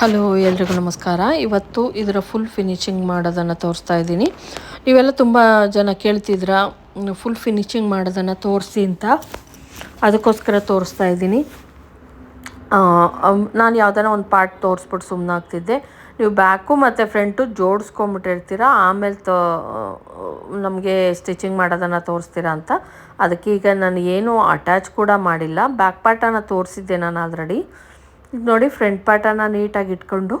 Hello, ಎಲ್ರಿಗೂ ನಮಸ್ಕಾರ. ಇವತ್ತು ಇದರ ಫುಲ್ ಫಿನಿಶಿಂಗ್ ಮಾಡೋದನ್ನು ತೋರಿಸ್ತಾ ಇದ್ದೀನಿ. ನೀವೆಲ್ಲ ತುಂಬ ಜನ ಕೇಳ್ತಿದ್ರ ಫುಲ್ ಫಿನಿಶಿಂಗ್ ಮಾಡೋದನ್ನು ತೋರಿಸಿ ಅಂತ. ಅದಕ್ಕೋಸ್ಕರ ತೋರಿಸ್ತಾ ಇದ್ದೀನಿ. ನಾನು ಯಾವ್ದಾನ ಒಂದು ಪಾರ್ಟ್ ತೋರಿಸ್ಬಿಟ್ಟು ಸುಮ್ಮನಾಗ್ತಿದ್ದೆ ನೀವು ಬ್ಯಾಕು ಮತ್ತು ಫ್ರಂಟು ಜೋಡಿಸ್ಕೊಂಬಿಟ್ಟಿರ್ತೀರ ಆಮೇಲೆ ತೋ ನಮಗೆ ಸ್ಟಿಚಿಂಗ್ ಮಾಡೋದನ್ನು ತೋರಿಸ್ತೀರಾ ಅಂತ. ಅದಕ್ಕೆ ಈಗ ನಾನು ಏನು ಅಟ್ಯಾಚ್ ಕೂಡ ಮಾಡಿಲ್ಲ. ಬ್ಯಾಕ್ ಪಾರ್ಟನ್ನು ತೋರಿಸಿದ್ದೆ ನಾನು ಆಲ್ರೆಡಿ ನೋಡಿ ಫ್ರಂಟ್ ಪಾರ್ಟನ್ನು ನೀಟಾಗಿ ಇಟ್ಕೊಂಡು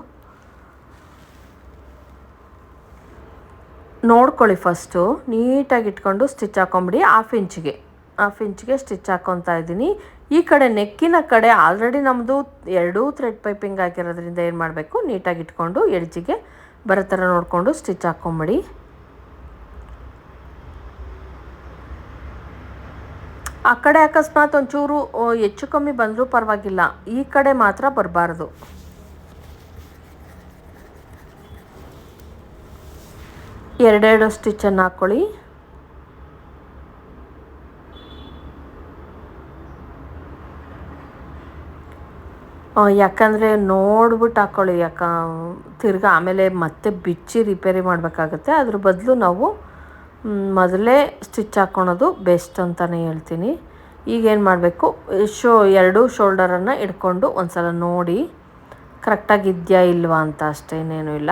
ನೋಡ್ಕೊಳ್ಳಿ ಫಸ್ಟು. ನೀಟಾಗಿ ಇಟ್ಕೊಂಡು ಸ್ಟಿಚ್ ಹಾಕೊಂಬಿಡಿ. ಹಾಫ್ ಇಂಚಿಗೆ. ಹಾಫ್ ಇಂಚಿಗೆ ಸ್ಟಿಚ್ ಹಾಕ್ಕೊತಾ ಇದ್ದೀನಿ. ಈ ಕಡೆ ನೆಕ್ಕಿನ ಕಡೆ ಆಲ್ರೆಡಿ ನಮ್ಮದು ಎರಡೂ ಥ್ರೆಡ್ ಪೈಪಿಂಗ್ ಹಾಕಿರೋದ್ರಿಂದ ಏನು ಮಾಡಬೇಕು? ನೀಟಾಗಿ ಇಟ್ಕೊಂಡು ಎಡ್ಜಿಗೆ ಬರೋ ಥರ ನೋಡಿಕೊಂಡು ಸ್ಟಿಚ್ ಹಾಕ್ಕೊಂಬಿಡಿ ಆ ಕಡೆ ಅಕಸ್ಮಾತ್ ಒಂಚೂರು ಹೆಚ್ಚು ಕಮ್ಮಿ ಬಂದರೂ ಪರವಾಗಿಲ್ಲ. ಈ ಕಡೆ ಮಾತ್ರ ಬರಬಾರ್ದು. ಎರಡೆರಡು ಸ್ಟಿಚ್ಚನ್ನು ಹಾಕ್ಕೊಳ್ಳಿ. ಯಾಕಂದರೆ ನೋಡ್ಬಿಟ್ಟು ಹಾಕ್ಕೊಳ್ಳಿ. ಯಾಕ, ತಿರ್ಗಿ ಆಮೇಲೆ ಮತ್ತೆ ಬಿಚ್ಚಿ ರಿಪೇರಿ ಮಾಡಬೇಕಾಗತ್ತೆ. ಅದ್ರ ಬದಲು ನಾವು ಮೊದಲೇ ಸ್ಟಿಚ್ ಹಾಕ್ಕೊಳೋದು ಬೆಸ್ಟ್ ಅಂತಲೇ ಹೇಳ್ತೀನಿ. ಈಗೇನು ಮಾಡಬೇಕು? ಶೋ ಎರಡು ಶೋಲ್ಡರನ್ನು ಇಟ್ಕೊಂಡು ಒಂದು ಸಲ ನೋಡಿ. ಕರೆಕ್ಟಾಗಿ ಇದೆಯಾ ಇಲ್ವಾ ಅಂತ ಅಷ್ಟೇನೇನು ಇಲ್ಲ.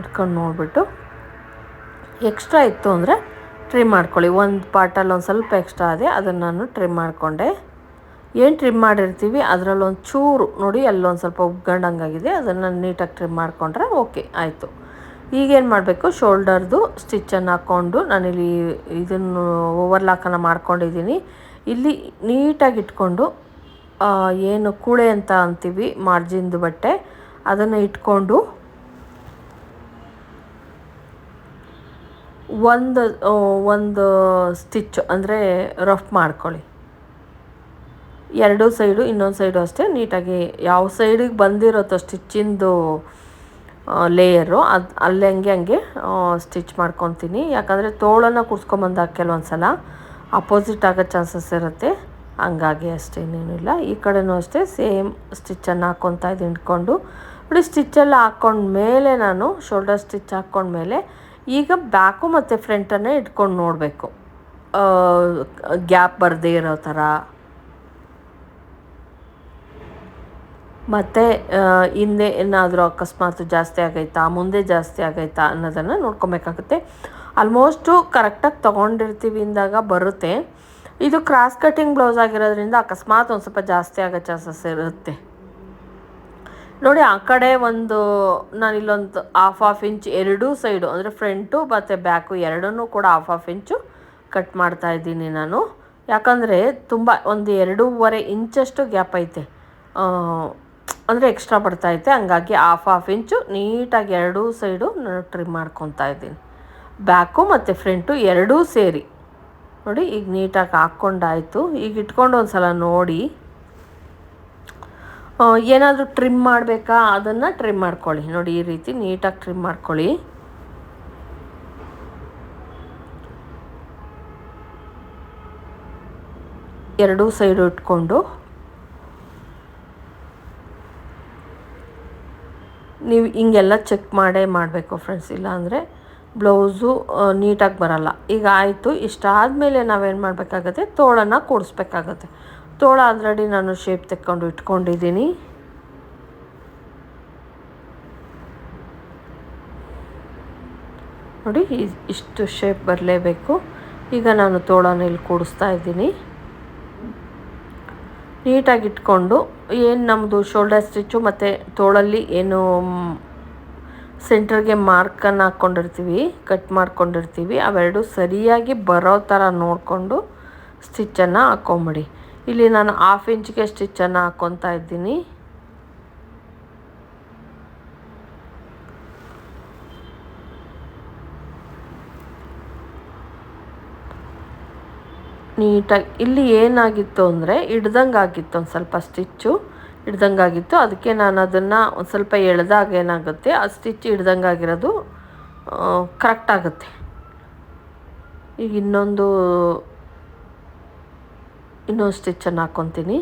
ಇಟ್ಕೊಂಡು ನೋಡಿಬಿಟ್ಟು. ಎಕ್ಸ್ಟ್ರಾ ಇತ್ತು ಅಂದರೆ ಟ್ರಿಮ್ ಮಾಡ್ಕೊಳ್ಳಿ. ಒಂದು ಪಾರ್ಟಲ್ಲಿ ಒಂದು ಸ್ವಲ್ಪ ಎಕ್ಸ್ಟ್ರಾ ಅದೇ ಅದನ್ನು ನಾನು ಟ್ರಿಮ್ ಮಾಡಿಕೊಂಡೆ. ಏನು ಟ್ರಿಮ್ ಮಾಡಿರ್ತೀವಿ? ಅದರಲ್ಲೊಂದು ಚೂರು ನೋಡಿ, ಅಲ್ಲೊಂದು ಸ್ವಲ್ಪ ಉಗ್ಗಂಡಂಗಾಗಿದೆ, ಅದನ್ನು ನೀಟಾಗಿ ಟ್ರಿಮ್ ಮಾಡಿಕೊಂಡ್ರೆ ಓಕೆ ಆಯಿತು. ಈಗೇನು ಮಾಡಬೇಕು? ಶೋಲ್ಡರ್ದು ಸ್ಟಿಚ್ಚನ್ನು ಹಾಕ್ಕೊಂಡು ನಾನಿಲ್ಲಿ ಇದನ್ನು ಓವರ್ಲಾಕನ್ನು ಮಾಡ್ಕೊಂಡಿದ್ದೀನಿ. ಇಲ್ಲಿ ನೀಟಾಗಿ ಇಟ್ಕೊಂಡು ಏನು ಕೂಳೆ ಅಂತ ಅಂತೀವಿ, ಮಾರ್ಜಿನ್ದು ಬಟ್ಟೆ, ಅದನ್ನು ಇಟ್ಕೊಂಡು ಒಂದು ಒಂದು ಸ್ಟಿಚ್ ಅಂದರೆ ರಫ್ ಮಾಡ್ಕೊಳ್ಳಿ. ಎರಡೂ ಸೈಡು, ಇನ್ನೊಂದು ಸೈಡು ಅಷ್ಟೇ ನೀಟಾಗಿ, ಯಾವ ಸೈಡಿಗೆ ಬಂದಿರುತ್ತೋ ಸ್ಟಿಚ್ಚಿಂದು ಲೇಯರು ಅದು ಅಲ್ಲಿ ಹಂಗೆ ಹಂಗೆ ಸ್ಟಿಚ್ ಮಾಡ್ಕೊತೀನಿ. ಯಾಕಂದರೆ ತೋಳನ್ನು ಕೂರಿಸ್ಕೊಂಬಂದಾಗ ಕೆಲವೊಂದು ಸಲ ಅಪೋಸಿಟ್ ಆಗೋ ಚಾನ್ಸಸ್ ಇರುತ್ತೆ. ಹಂಗಾಗಿ ಅಷ್ಟೇನೇನು ಇಲ್ಲ. ಈ ಕಡೆನೂ ಅಷ್ಟೇ ಸೇಮ್ ಸ್ಟಿಚ್ಚನ್ನು ಹಾಕ್ಕೊತಾ ಇದು ಇಟ್ಕೊಂಡು ನೋಡಿ ಸ್ಟಿಚ್ಚೆಲ್ಲ ಹಾಕ್ಕೊಂಡ್ಮೇಲೆ ನಾನು ಶೋಲ್ಡರ್ ಸ್ಟಿಚ್ ಹಾಕ್ಕೊಂಡ್ಮೇಲೆ ಈಗ ಬ್ಯಾಕು ಮತ್ತು ಫ್ರಂಟನ್ನೇ ಇಟ್ಕೊಂಡು ನೋಡಬೇಕು. ಗ್ಯಾಪ್ ಬರದೇ ಇರೋ ಥರ. ಮತ್ತು ಹಿಂದೆ ಏನಾದರೂ ಅಕಸ್ಮಾತ್ ಜಾಸ್ತಿ ಆಗೈತಾ, ಮುಂದೆ ಜಾಸ್ತಿ ಆಗೈತಾ ಅನ್ನೋದನ್ನು ನೋಡ್ಕೊಬೇಕಾಗುತ್ತೆ. ಆಲ್ಮೋಸ್ಟು ಕರೆಕ್ಟಾಗಿ ತೊಗೊಂಡಿರ್ತೀವಿ ಅಂದಾಗ ಬರುತ್ತೆ. ಇದು ಕ್ರಾಸ್ ಕಟ್ಟಿಂಗ್ ಬ್ಲೌಸ್ ಆಗಿರೋದ್ರಿಂದ ಅಕಸ್ಮಾತ್ ಒಂದು ಸ್ವಲ್ಪ ಜಾಸ್ತಿ ಆಗೋ ಚಾನ್ಸಸ್ ಇರುತ್ತೆ. ನೋಡಿ, ಆ ಕಡೆ ಒಂದು ನಾನು ಇಲ್ಲೊಂದು ಹಾಫ್ ಹಾಫ್ ಇಂಚ್ ಎರಡೂ ಸೈಡು ಅಂದರೆ ಫ್ರಂಟು ಮತ್ತು ಬ್ಯಾಕು ಎರಡನ್ನೂ ಕೂಡ ಹಾಫ್ ಹಾಫ್ ಇಂಚು ಕಟ್ ಮಾಡ್ತಾ ಇದ್ದೀನಿ ನಾನು. ಯಾಕಂದರೆ ತುಂಬ ಒಂದು ಎರಡೂವರೆ ಇಂಚಷ್ಟು ಗ್ಯಾಪ್ ಐತೆ. ಅಂದರೆ ಎಕ್ಸ್ಟ್ರಾ ಬರ್ತಾಯಿದೆ ಹಂಗಾಗಿ ಹಾಫ್ ಹಾಫ್ ಇಂಚು ನೀಟಾಗಿ ಎರಡೂ ಸೈಡು ನಾನು ಟ್ರಿಮ್ ಮಾಡ್ಕೊತಾ ಇದ್ದೀನಿ. ಬ್ಯಾಕು ಮತ್ತು ಫ್ರಂಟು ಎರಡೂ ಸೇರಿ. ನೋಡಿ, ಈಗ ನೀಟಾಗಿ ಹಾಕ್ಕೊಂಡಾಯಿತು. ಈಗ ಇಟ್ಕೊಂಡು ಒಂದು ಸಲ ನೋಡಿ ಏನಾದರೂ ಟ್ರಿಮ್ ಮಾಡಬೇಕಾ? ಅದನ್ನು ಟ್ರಿಮ್ ಮಾಡ್ಕೊಳ್ಳಿ. ನೋಡಿ, ಈ ರೀತಿ ನೀಟಾಗಿ ಟ್ರಿಮ್ ಮಾಡ್ಕೊಳ್ಳಿ. ಎರಡೂ ಸೈಡು ಇಟ್ಕೊಂಡು ನೀವು ಹಿಂಗೆಲ್ಲ ಚೆಕ್ ಮಾಡೇ ಮಾಡಬೇಕು ಫ್ರೆಂಡ್ಸ್ ಇಲ್ಲಾಂದರೆ ಬ್ಲೌಸು ನೀಟಾಗಿ ಬರಲ್ಲ. ಈಗ ಆಯಿತು ಇಷ್ಟಾದಮೇಲೆ ನಾವೇನು ಮಾಡಬೇಕಾಗತ್ತೆ? ತೋಳನ್ನು ಕೂಡಿಸ್ಬೇಕಾಗತ್ತೆ. ತೋಳ ಆಲ್ರೆಡಿ ನಾನು ಶೇಪ್ ತೆಕ್ಕೊಂಡು ಇಟ್ಕೊಂಡಿದ್ದೀನಿ. ನೋಡಿ ಇಷ್ಟು ಶೇಪ್ ಬರಲೇಬೇಕು. ಈಗ ನಾನು ತೋಳನ ಇಲ್ಲಿ ಕೂಡಿಸ್ತಾ ಇದ್ದೀನಿ. ನೀಟಾಗಿ ಇಟ್ಕೊಂಡು ಏನು ನಮ್ಮದು ಶೋಲ್ಡರ್ ಸ್ಟಿಚ್ಚು ಮತ್ತು ತೋಳಲ್ಲಿ ಏನು ಸೆಂಟ್ರಿಗೆ ಮಾರ್ಕನ್ನು ಹಾಕ್ಕೊಂಡಿರ್ತೀವಿ ಕಟ್ ಮಾಡ್ಕೊಂಡಿರ್ತೀವಿ ಅವೆರಡು ಸರಿಯಾಗಿ ಬರೋ ಥರ ನೋಡಿಕೊಂಡು ಸ್ಟಿಚ್ಚನ್ನು ಹಾಕ್ಕೊಂಬಿಡಿ ಇಲ್ಲಿ ನಾನು ಹಾಫ್ ಇಂಚ್ಗೆ ಸ್ಟಿಚ್ಚನ್ನು ಹಾಕ್ಕೊತಾ ಇದ್ದೀನಿ. ನೀಟಾಗಿ, ಇಲ್ಲಿ ಏನಾಗಿತ್ತು ಅಂದರೆ ಹಿಡ್ದಂಗೆ ಆಗಿತ್ತು ಒಂದು ಸ್ವಲ್ಪ ಸ್ಟಿಚ್ಚು ಹಿಡ್ದಂಗೆ ಆಗಿತ್ತು ಅದಕ್ಕೆ ನಾನು ಅದನ್ನು ಒಂದು ಸ್ವಲ್ಪ ಎಳೆದಾಗ ಏನಾಗುತ್ತೆ, ಆ ಸ್ಟಿಚ್ ಹಿಡ್ದಂಗೆ ಆಗಿರೋದು ಕರೆಕ್ಟ್ ಆಗುತ್ತೆ. ಈಗ ಇನ್ನೊಂದು ಇನ್ನೊಂದು ಸ್ಟಿಚ್ಚನ್ನು ಹಾಕ್ಕೊತೀನಿ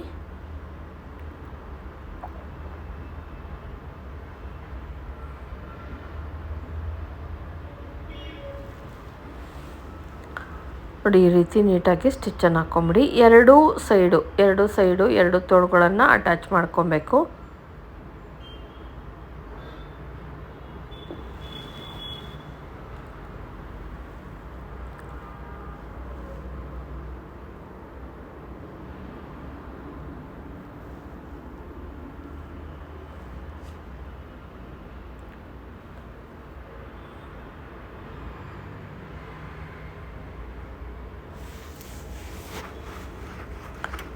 ನೋಡಿ ಈ ರೀತಿ ನೀಟಾಗಿ ಸ್ಟಿಚ್ಚನ್ನು ಹಾಕ್ಕೊಂಬಿಡಿ. ಎರಡೂ ಸೈಡು ಎರಡು ಸೈಡು ಎರಡು ತೋಳುಗಳನ್ನು ಅಟ್ಯಾಚ್ ಮಾಡ್ಕೊಬೇಕು.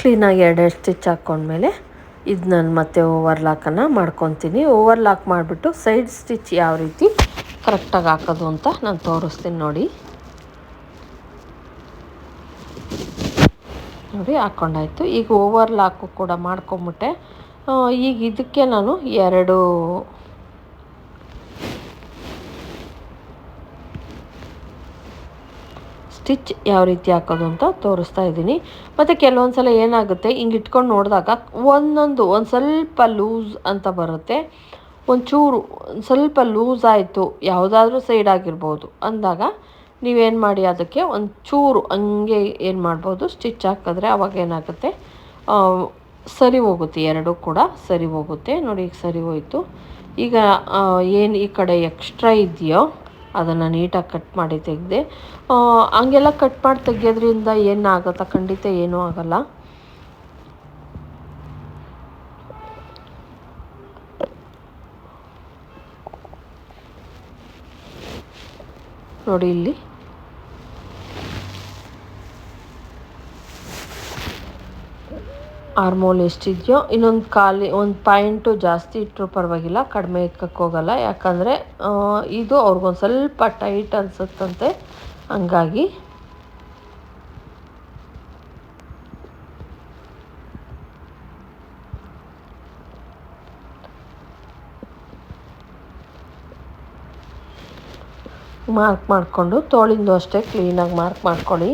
ಕ್ಲೀನಾಗಿ ಎರಡೆರಡು ಸ್ಟಿಚ್ ಹಾಕ್ಕೊಂಡ್ಮೇಲೆ ಇದು ನಾನು ಮತ್ತೆ ಓವರ್ಲಾಕನ್ನು ಮಾಡ್ಕೊತೀನಿ. ಓವರ್ಲಾಕ್ ಮಾಡಿಬಿಟ್ಟು ಸೈಡ್ ಸ್ಟಿಚ್ ಯಾವ ರೀತಿ ಕರೆಕ್ಟಾಗಿ ಹಾಕೋದು ಅಂತ ನಾನು ತೋರಿಸ್ತೀನಿ ನೋಡಿ. ನೋಡಿ ಹಾಕ್ಕೊಂಡಾಯಿತು ಈಗ ಓವರ್ಲಾಕು ಕೂಡ ಮಾಡ್ಕೊಂಬಿಟ್ಟೆ. ಈಗ ಇದಕ್ಕೆ ನಾನು ಎರಡು ಸ್ಟಿಚ್ ಯಾವ ರೀತಿ ಹಾಕೋದು ಅಂತ ತೋರಿಸ್ತಾ ಇದ್ದೀನಿ. ಮತ್ತು ಕೆಲವೊಂದು ಸಲ ಏನಾಗುತ್ತೆ, ಹಿಂಗೆ ಇಟ್ಕೊಂಡು ನೋಡಿದಾಗ ಒಂದೊಂದು, ಒಂದು ಸ್ವಲ್ಪ ಲೂಸ್ ಅಂತ ಬರುತ್ತೆ. ಒಂಚೂರು ಚೂರು ಸ್ವಲ್ಪ ಲೂಸ್ ಆಯಿತು, ಯಾವುದಾದ್ರೂ ಸೈಡ್ ಆಗಿರ್ಬೋದು. ಅಂದಾಗ ನೀವೇನು ಮಾಡಿ ಅದಕ್ಕೆ ಒಂದು ಚೂರು ಹಂಗೆ ಏನು ಮಾಡ್ಬೋದು, ಸ್ಟಿಚ್ ಹಾಕಿದ್ರೆ ಅವಾಗ ಏನಾಗುತ್ತೆ ಸರಿ ಹೋಗುತ್ತೆ, ಎರಡೂ ಕೂಡ ಸರಿ ಹೋಗುತ್ತೆ. ನೋಡಿ, ಈಗ ಸರಿ ಹೋಯಿತು. ಈಗ ಏನು ಈ ಕಡೆ ಎಕ್ಸ್ಟ್ರಾ ಇದೆಯೋ ಅದನ್ನು ನೀಟಾಗಿ ಕಟ್ ಮಾಡಿ ತೆಗೆದೆ ಹಂಗೆಲ್ಲ ಕಟ್ ಮಾಡಿ ತೆಗೆಯೋದ್ರಿಂದ ಏನಾಗುತ್ತಾ? ಖಂಡಿತ ಏನೂ ಆಗಲ್ಲ. ನೋಡಿ ಇಲ್ಲಿ. ಆರ್ಮೋಲ್ ಎಷ್ಟಿದೆಯೋ, ಇನ್ನೊಂದು ಖಾಲಿ, ಒಂದು ಪಾಯಿಂಟು ಜಾಸ್ತಿ ಇಟ್ಟರು ಪರವಾಗಿಲ್ಲ, ಕಡಿಮೆ ಇಕ್ಕೋಗಲ್ಲ ಹೋಗಲ್ಲ. ಯಾಕಂದರೆ ಇದು ಅವ್ರಿಗೊಂದು ಸ್ವಲ್ಪ ಟೈಟ್ ಅನಿಸುತ್ತಂತೆ. ಹಂಗಾಗಿ ಮಾರ್ಕ್ ಮಾಡಿಕೊಂಡು, ತೋಳಿಂದು ಅಷ್ಟೇ ಕ್ಲೀನಾಗಿ ಮಾರ್ಕ್ ಮಾಡ್ಕೊಳ್ಳಿ.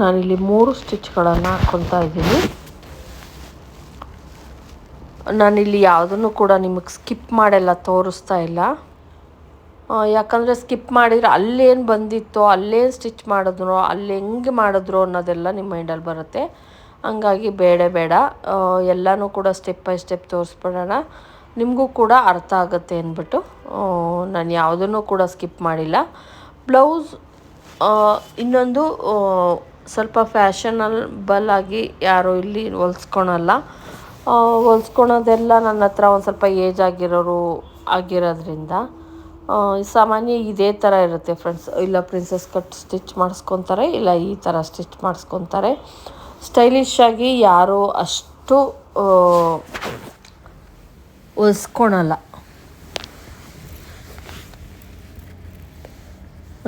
ನಾನಿಲ್ಲಿ ಮೂರು ಸ್ಟಿಚ್ಗಳನ್ನು ಹಾಕ್ಕೊತಾ ಇದ್ದೀನಿ. ನಾನಿಲ್ಲಿ ಯಾವುದನ್ನು ಕೂಡ ನಿಮಗೆ ಸ್ಕಿಪ್ ಮಾಡೆಲ್ಲ, ತೋರಿಸ್ತಾ ಇಲ್ಲ. ಯಾಕಂದರೆ ಸ್ಕಿಪ್ ಮಾಡಿದರೆ ಅಲ್ಲೇನು ಬಂದಿತ್ತೋ, ಅಲ್ಲೇನು ಸ್ಟಿಚ್ ಮಾಡಿದ್ರು ಅಲ್ಲಿ ಹೆಂಗೆ ಮಾಡಿದ್ರು ಅನ್ನೋದೆಲ್ಲ ನಿಮ್ಮ ಮೈಂಡಲ್ಲಿ ಬರುತ್ತೆ. ಹಂಗಾಗಿ ಬೇಡ ಬೇಡ. ಎಲ್ಲನೂ ಕೂಡ ಸ್ಟೆಪ್ ಬೈ ಸ್ಟೆಪ್ ತೋರಿಸ್ಬಿಡೋಣ. ನಿಮಗೂ ಕೂಡ ಅರ್ಥ ಆಗುತ್ತೆ ಅಂದ್ಬಿಟ್ಟು ನಾನು ಯಾವುದನ್ನು ಕೂಡ ಸ್ಕಿಪ್ ಮಾಡಿಲ್ಲ. ಬ್ಲೌಸ್ ಇನ್ನೊಂದು ಸ್ವಲ್ಪ ಫ್ಯಾಷನಬಲ್ ಆಗಿ ಯಾರು ಇಲ್ಲಿ ಹೊಲ್ಸ್ಕೊಳಲ್ಲ. ಹೊಲ್ಸ್ಕೊಳೋದೆಲ್ಲ ನನ್ನ ಹತ್ರ ಒಂದು ಸ್ವಲ್ಪ ಏಜ್ ಆಗಿರೋರು ಆಗಿರೋದ್ರಿಂದ ಸಾಮಾನ್ಯ ಇದೇ ಥರ ಇರುತ್ತೆ ಫ್ರೆಂಡ್ಸ್. ಇಲ್ಲ ಪ್ರಿನ್ಸಸ್ ಕಟ್ ಸ್ಟಿಚ್ ಮಾಡಿಸ್ಕೊತಾರೆ, ಇಲ್ಲ ಈ ಥರ ಸ್ಟಿಚ್ ಮಾಡಿಸ್ಕೊತಾರೆ. ಸ್ಟೈಲಿಶ್ ಆಗಿ ಯಾರು ಅಷ್ಟು ಹೊಲ್ಸ್ಕೊಳಲ್ಲ.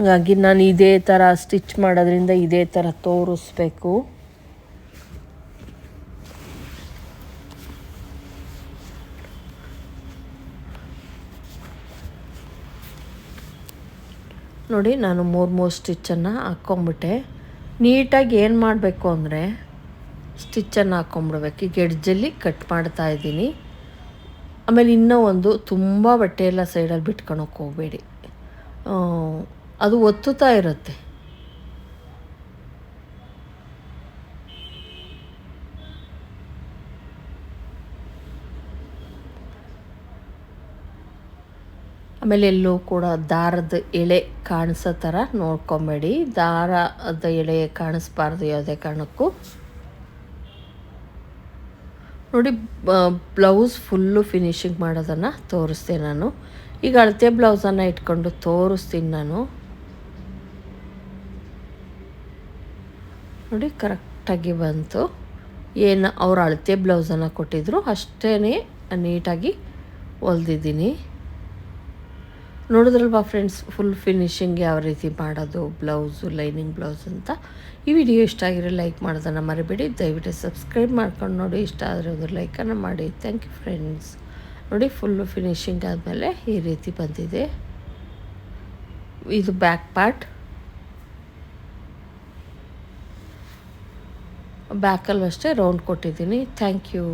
ಹಾಗಾಗಿ ನಾನು ಇದೇ ಥರ ಸ್ಟಿಚ್ ಮಾಡೋದ್ರಿಂದ ಇದೇ ಥರ ತೋರಿಸ್ಬೇಕು. ನೋಡಿ, ನಾನು ಮೂರು ಮೂರು ಸ್ಟಿಚ್ಚನ್ನು ಹಾಕ್ಕೊಂಬಿಟ್ಟೆ. ನೀಟಾಗಿ ಏನು ಮಾಡಬೇಕು ಅಂದರೆ ಸ್ಟಿಚ್ಚನ್ನು ಹಾಕ್ಕೊಂಬಿಡ್ಬೇಕು. ಈಗ ಎಡ್ಜಲ್ಲಿ ಕಟ್ ಮಾಡ್ತಾ ಇದ್ದೀನಿ. ಆಮೇಲೆ ಇನ್ನೂ ಒಂದು ತುಂಬ ಬಟ್ಟೆ ಎಲ್ಲ ಸೈಡಲ್ಲಿ ಬಿಟ್ಕೊಳಕ್ಕೆ ಹೋಗಬೇಡಿ. ಅದು ಒತ್ತುತ್ತಾ ಇರುತ್ತೆ. ಆಮೇಲೆ ಎಲ್ಲೂ ಕೂಡ ದಾರದ ಎಳೆ ಕಾಣಿಸೋ ಥರ ನೋಡ್ಕೊಬೇಡಿ. ದಾರದ ಎಳೆ ಕಾಣಿಸ್ಬಾರ್ದು ಯಾವುದೇ ಕಾರಣಕ್ಕೂ. ನೋಡಿ ಬ್ಲೌಸ್ ಫುಲ್ಲು ಫಿನಿಶಿಂಗ್ ಮಾಡೋದನ್ನು ತೋರಿಸ್ದೆ ನಾನು. ಈಗ ಅಳತೆ ಬ್ಲೌಸನ್ನು ಇಟ್ಕೊಂಡು ತೋರಿಸ್ತೀನಿ ನಾನು. ನೋಡಿ, ಕರೆಕ್ಟಾಗಿ ಬಂತು. ಏನು ಅವ್ರು ಅಳತೆ ಬ್ಲೌಸನ್ನು ಕೊಟ್ಟಿದ್ರು ಅಷ್ಟೇ ನೀಟಾಗಿ ಹೊಲ್ದಿದ್ದೀನಿ. ನೋಡಿದ್ರಲ್ವಾ ಫ್ರೆಂಡ್ಸ್ ಫುಲ್ ಫಿನಿಶಿಂಗ್ ಯಾವ ರೀತಿ ಮಾಡೋದು, ಬ್ಲೌಸು, ಲೈನಿಂಗ್ ಬ್ಲೌಸ್ ಅಂತ. ಈ ವಿಡಿಯೋ ಇಷ್ಟ ಆಗಿರೋ ಲೈಕ್ ಮಾಡೋದನ್ನು ಮರಿಬೇಡಿ. ದಯವಿಟ್ಟು ಸಬ್ಸ್ಕ್ರೈಬ್ ಮಾಡ್ಕೊಂಡು ನೋಡಿ, ಇಷ್ಟ ಆದರೆ ಒಂದು ಲೈಕನ್ನು ಮಾಡಿ. ಥ್ಯಾಂಕ್ ಯು ಫ್ರೆಂಡ್ಸ್ ನೋಡಿ ಫುಲ್ಲು ಫಿನಿಶಿಂಗ್ ಆದಮೇಲೆ ಈ ರೀತಿ ಬಂದಿದೆ. ಇದು ಬ್ಯಾಕ್ ಪಾರ್ಟ್ ಬ್ಯಾಕಲ್ಲೂ ಅಷ್ಟೇ ರೌಂಡ್ ಕೊಟ್ಟಿದ್ದೀನಿ. Thank you